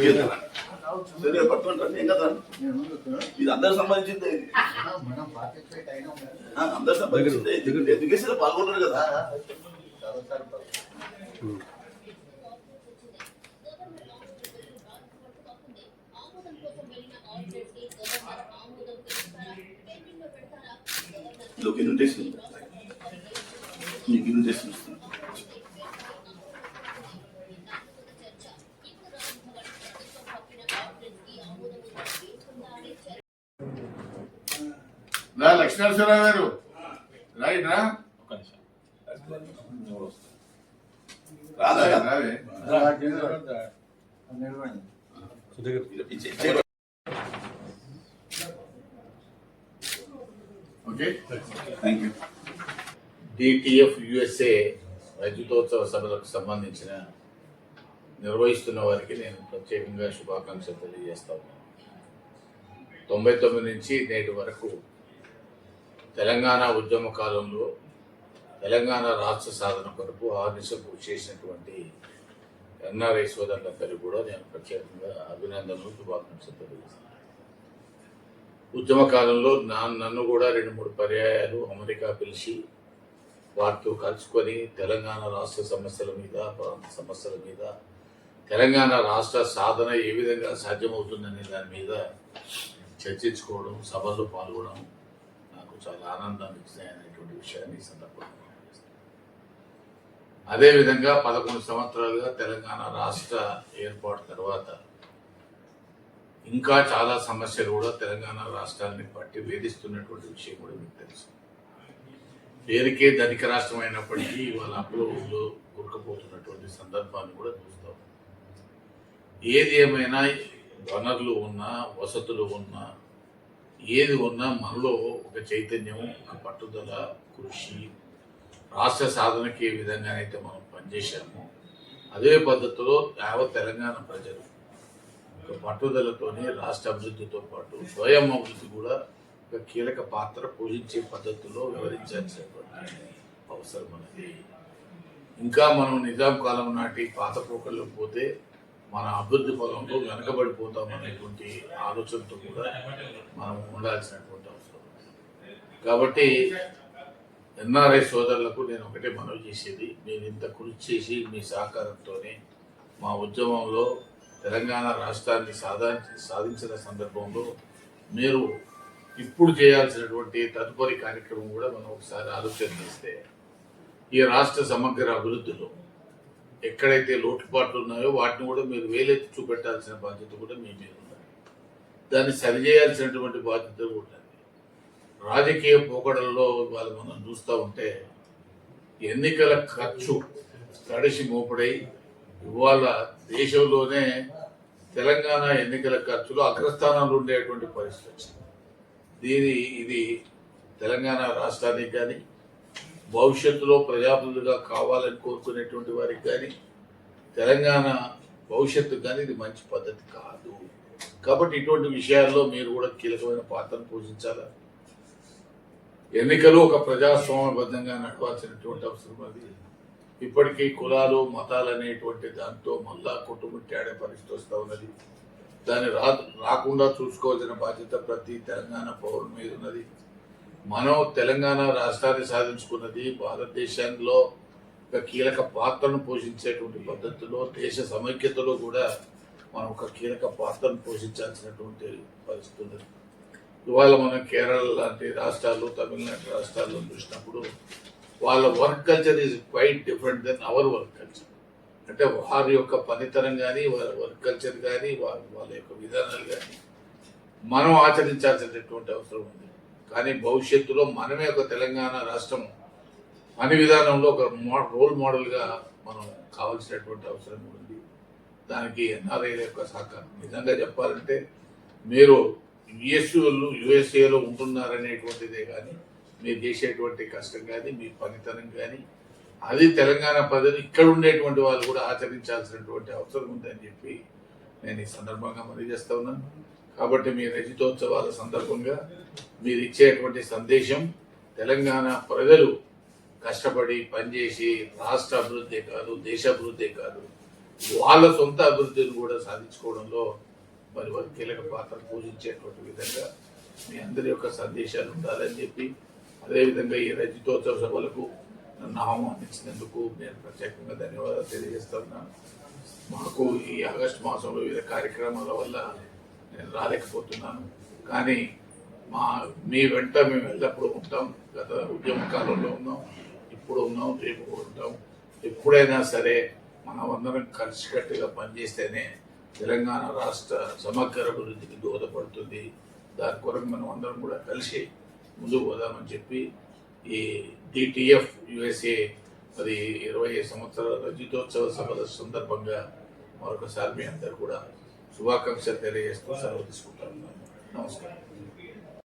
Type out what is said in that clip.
Help చేస్తాను సరే పట్టుకుంటాను ఏం కదా ఇది సంబంధించింది సంబంధించింది ఎడ్యుకేషన్ పాల్గొంటారు కదా. లోకి ఇన్విటేషన్ మీకు ఇన్విటేషన్ ఇస్తాను రా లక్ష్మీనరసింహరావు గారు. రైట్ రా. రాదా? రావే ఇచ్చే- okay. Thank you DTF USA రజతోత్సవ సభలకు సంబంధించిన నిర్వహిస్తున్న వారికి నేను ప్రత్యేకంగా శుభాకాంక్షలు తెలియజేస్తా ఉన్నాను. తొంభై తొమ్మిది నుంచి నేటి వరకు తెలంగాణ ఉద్యమ కాలంలో తెలంగాణ రాష్ట్ర సాధన కొరకు ఆర్నిసకు చేసినటువంటి ఎన్ఆర్ఐ సోదరులందరూ కూడా నేను ప్రత్యేకంగా అభినందనలు శుభాకాంక్షలు తెలియజేస్తాను ఉద్యమ కాలంలో నా నన్ను కూడా రెండు మూడు పర్యాయాలు అమెరికా పిలిచి వారితో కలుసుకొని తెలంగాణ రాష్ట్ర సమస్యల మీద ప్రాంత సమస్యల మీద తెలంగాణ రాష్ట్ర సాధన ఏ విధంగా సాధ్యమవుతుందనే దాని మీద చర్చించుకోవడం సభల్లో పాల్గొనడం చాలా ఆనందాన్ని ఇచ్చినాయనేటువంటి విషయాన్ని ఈ సందర్భంగా అదేవిధంగా పదకొండు సంవత్సరాలుగా తెలంగాణ రాష్ట్ర ఏర్పాటు తర్వాత ఇంకా చాలా సమస్యలు కూడా తెలంగాణ రాష్ట్రాన్ని పట్టి వేధిస్తున్నటువంటి విషయం కూడా మీకు తెలుసు. పేరుకే ధనిక రాష్ట్రం అయినప్పటికీ వాళ్ళ అప్పులో ఉరకపోతున్నటువంటి సందర్భాన్ని కూడా చూస్తాం. ఏది ఏమైనా వనరులు ఉన్నా వసతులు ఉన్నా ఏది ఉన్నా మనలో ఒక చైతన్యం ఒక పట్టుదల కృషి రాష్ట్ర సాధనకి ఏ విధంగానైతే మనం పనిచేశామో అదే పద్ధతిలో యావత్ తెలంగాణ ప్రజలు ఒక పట్టుదలతోనే రాష్ట్ర అభివృద్ధితో పాటు స్వయం అభివృద్ధి కూడా ఒక కీలక పాత్ర పోషించే పద్ధతిలో వివరించాల్సినటువంటి అవసరం అనేది ఇంకా మనం నిజాం కాలం నాటి పాత పోకల్లో పోతే మన అభివృద్ధి పొలంలో వెనకబడిపోతాం అనేటువంటి ఆలోచనతో కూడా మనం ఉండాల్సినటువంటి అవసరం. కాబట్టి ఎన్ఆర్ఐ సోదరులకు నేను ఒకటే మనవి చేసేది మీరు ఇంత కృషి చేసి మీ సహకారంతోనే మా ఉద్యమంలో తెలంగాణ రాష్ట్రాన్ని సాధా సాధించిన సందర్భంలో మీరు ఇప్పుడు చేయాల్సినటువంటి తదుపరి కార్యక్రమం కూడా మనం ఒకసారి ఆలోచన చేస్తే ఈ రాష్ట్ర సమగ్ర అభివృద్ధిలో ఎక్కడైతే లోటుపాట్లు ఉన్నాయో వాటిని కూడా మీరు వేలెత్తి చూపెట్టాల్సిన బాధ్యత కూడా మీ మీద ఉన్నది. దాన్ని సరిచేయాల్సినటువంటి బాధ్యత కూడా రాజకీయ పోకడల్లో వాళ్ళు మనం చూస్తూ ఉంటే ఎన్నికల ఖర్చు తడిసి మోపడై ఇవాళ దేశంలోనే తెలంగాణ ఎన్నికల ఖర్చులో అగ్రస్థానంలో ఉండేటువంటి పరిస్థితి వచ్చింది. దీని ఇది తెలంగాణ రాష్ట్రానికి కానీ భవిష్యత్తులో ప్రజాప్రతినిధులుగా కావాలని కోరుకునేటువంటి వారికి కానీ తెలంగాణ భవిష్యత్తు కానీ ఇది మంచి పద్ధతి కాదు. కాబట్టి ఇటువంటి విషయాల్లో మీరు కూడా కీలకమైన పాత్రను పోషించాలి? ఎన్నికలు ఒక ప్రజాస్వామ్యబద్ధంగా నడవాల్సినటువంటి అవసరం అది. ఇప్పటికీ కులాలు మతాలు అనేటువంటి దాంతో మళ్ళా కొట్టుముట్టాడే పరిస్థితి వస్తూ ఉన్నది దాన్ని రా రాకుండా చూసుకోవాల్సిన బాధ్యత ప్రతి తెలంగాణ పౌరుల మీద ఉన్నది. మనం తెలంగాణ రాష్ట్రాన్ని సాధించుకున్నది భారతదేశంలో ఒక కీలక పాత్రను పోషించేటువంటి పద్ధతిలో దేశ సమైక్యతలో కూడా మనం ఒక కీలక పాత్రను పోషించాల్సినటువంటి పరిస్థితి ఉన్నది. ఇవాళ మనం కేరళ లాంటి రాష్ట్రాలు తమిళనాడు రాష్ట్రాల్లో చూసినప్పుడు వాళ్ళ work culture is quite different than our work culture. అంటే వారి యొక్క పనితనం కానీ వారి వర్క్ కల్చర్ కానీ వారి వాళ్ళ యొక్క విధానాలు కానీ మనం ఆచరించాల్సినటువంటి అవసరం ఉంది. కానీ భవిష్యత్తులో మనమే ఒక తెలంగాణ రాష్ట్రం పని విధానంలో ఒక మో- రోల్ మోడల్గా మనం కావాల్సినటువంటి అవసరం ఉంది. దానికి ఎన్ఆర్ఐ యొక్క సహకారం. నిజంగా చెప్పాలంటే మీరు యుఎస్ఏలో యుఎస్ఏలో ఉంటున్నారనేటువంటిదే కానీ మీరు చేసేటువంటి కష్టం కానీ మీ పనితనం కానీ అది తెలంగాణ ప్రజలు ఇక్కడ ఉండేటువంటి వాళ్ళు కూడా ఆచరించాల్సినటువంటి అవసరం ఉందని చెప్పి నేను ఈ సందర్భంగా మనవి చేస్తా ఉన్నాను. కాబట్టి మీ రజితోత్సవాల సందర్భంగా మీరు ఇచ్చేటువంటి సందేశం తెలంగాణ ప్రజలు కష్టపడి పనిచేసి రాష్ట్ర అభివృద్ధి కాదు దేశ అభివృద్ధి కాదు వాళ్ళ సొంత అభివృద్ధిని కూడా సాధించుకోవడంలో మరి వారు కీలక పాత్ర పూజించేటువంటి విధంగా మీ అందరి యొక్క సందేశాలు ఉండాలని చెప్పి అదేవిధంగా ఈ రజతోత్సవ సభలకు నన్ను ఆహ్వానించినందుకు నేను ప్రత్యేకంగా ధన్యవాదాలు తెలియజేస్తున్నాను మాకు ఈ ఆగస్టు మాసంలో వివిధ కార్యక్రమాల వల్ల నేను రాలేకపోతున్నాను. కానీ మా మీ వెంట మేము ఎల్లప్పుడూ ఉంటాం గత ఉద్యమ కాలంలో ఉన్నాం ఇప్పుడు ఉన్నాం రేపు ఉంటాం. ఎప్పుడైనా సరే మనమందరం కలిసికట్టుగా పనిచేస్తేనే తెలంగాణ రాష్ట్ర సమగ్ర అభివృద్ధికి దోహదపడుతుంది. దాని కొరకు మనం అందరం కూడా కలిసి ముందుకు పోదామని చెప్పి ఈ డిటిఎఫ్ యుఎస్ఏ అది ఇరవై సంవత్సరాల రజితోత్సవ సభ సందర్భంగా మరొకసారి మీ అందరు కూడా శుభాకాంక్షలు తెలియజేస్తూ సెలవు తీసుకుంటాను. నమస్కారం.